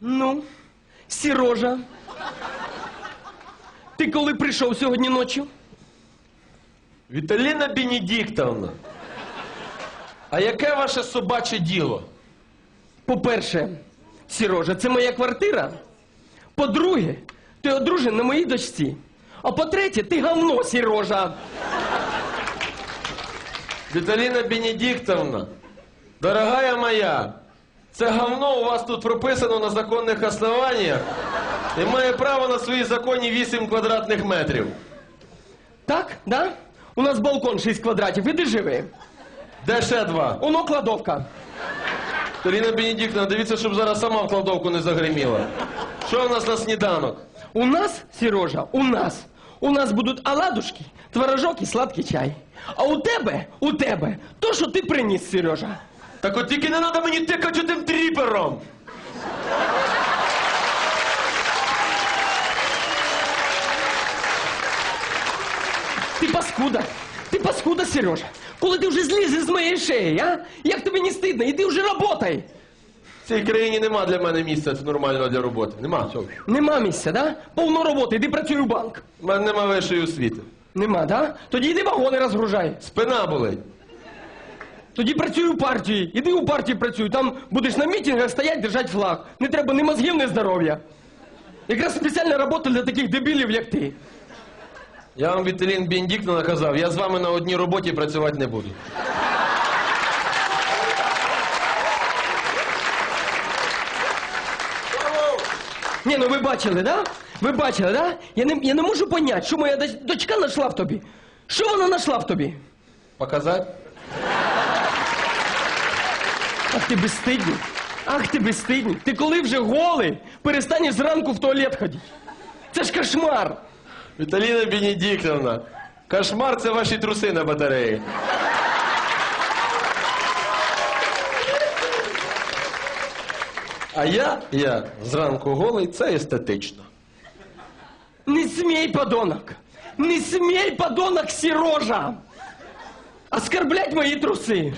Ну, Сірожа. Ти коли прийшов сьогодні ночі? Віталіна Бенедіктовна. А яке ваше собаче діло? По-перше, Сірожа, це моя квартира. По-друге, ти одружен на моїй дочці. А по-третє, ти говно, Сірожа. Віталіна Бенедіктовна, дорогая моя, це говно у вас тут прописано на законних основаннях і має право на свої законні 8 квадратних метрів. Так, да? У нас балкон 6 квадратів, іди живи. Де ще два? Оно кладовка. Віталіна Бенедіктовна, дивіться, щоб зараз сама в кладовку не загриміла. Що у нас на сніданок? У нас, Сережа, у нас. У нас будуть оладушки, творожок і сладкий чай. А у тебе, у тебе, то, що ти приніс, Сережа. Так от тільки не треба мені тикати тим тріпером. Ти паскуда. Ти паскуда, Сережа. Коли ти вже злізеш з моєї шиї, а? Як тобі не стидно? Іди вже работай. В цій країні нема для мене місця нормального для роботи. Нема. Все. Нема місця, да? Повно роботи, іди працюй у банк. У мене нема вищої освіти. Нема, да? Тоді йди вагони розгружай. Спина болить. Тоді працюй у партії. Іди у партії працюй. Там будеш на мітингах стоять, держать флаг. Не треба ні мозгів, ні здоров'я. Якраз спеціальна робота для таких дебілів, як ти. Я вам Віталін Бенедіктовна казав, я з вами на одній роботі працювати не буду. Ні, ну ви бачили, да? Ви бачили, да? Я не, я не можу поняти, що моя доч- дочка знайшла в тобі. Що вона знайшла в тобі? Показати? Ах ти безстидний. Ах ти безстидний. Ти коли вже голий, перестанеш зранку в туалет ходити. Це ж кошмар. Віталіна Бенедіктовна, кошмар це ваші труси на батареї. А я, я зранку голий, це естетично. Не смей, подонок! Не смей, подонок, Сірожа! Оскорблять мої труси!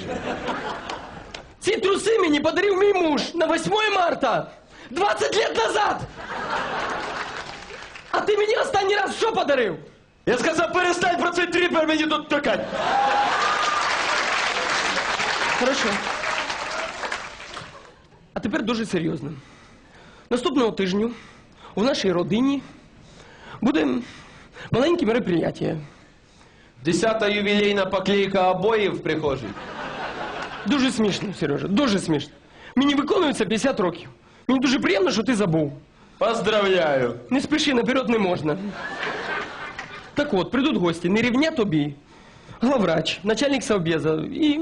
Ці труси мені подарив мій муж на 8 марта! 20 лет назад! А ти мені останній раз що подарив? Я сказав, перестань про цей тріпер мені тут тикать. Хорошо. А тепер дуже серйозно. Наступного тижню у нашій родині буде маленьке мероприятие. Десята ювілейна поклейка обоїв в прихожій. Дуже смішно, Сережа, дуже смішно. Мені виконується 50 років. Мені дуже приємно, що ти забув. Поздравляю. Не спіши, наперед не можна. Так от, прийдуть гості, не рівня тобі, главврач, начальник совбеза і,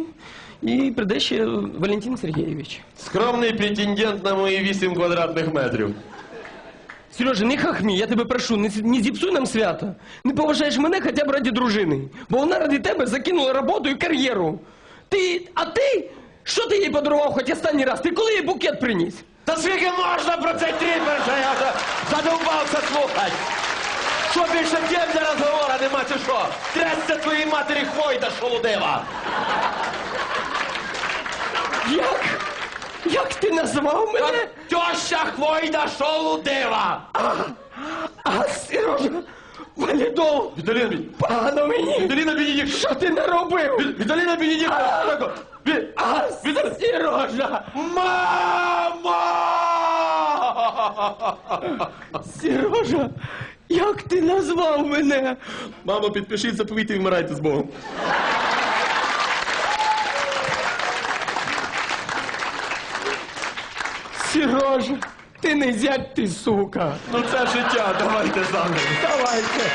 і прийде ще Валентин Сергійович. Скромний претендент на мої 8 квадратних метрів. Сережа, не хахмі, я тебе прошу, не, не зіпсуй нам свято. Не поважаєш мене хоча б раді дружини. Бо вона ради тебе закинула роботу і кар'єру. Ти, а ти? Що ти їй подарував хоч останній раз? Ти коли їй букет приніс? Та скільки можна про цей тріпер, що я вже задовбався слухати? Що більше тем для розговора нема, чи що? Трясся твоїй матері хвойда шолудива. Як? Як ти назвав мене? Тьоща хвойда шолудива. А, Сережа, валідол, Віталін, погано мені. Віталіна Бенедикт. Що ти наробив? Віталіна Бенедикт. А, Сережа, Мама! Сережа, як ти назвав мене? Мамо, підпишіть заповіт і вмирайте з Богом. Сережа, ти не зять, ти сука. Ну це життя, давайте заново. Давайте.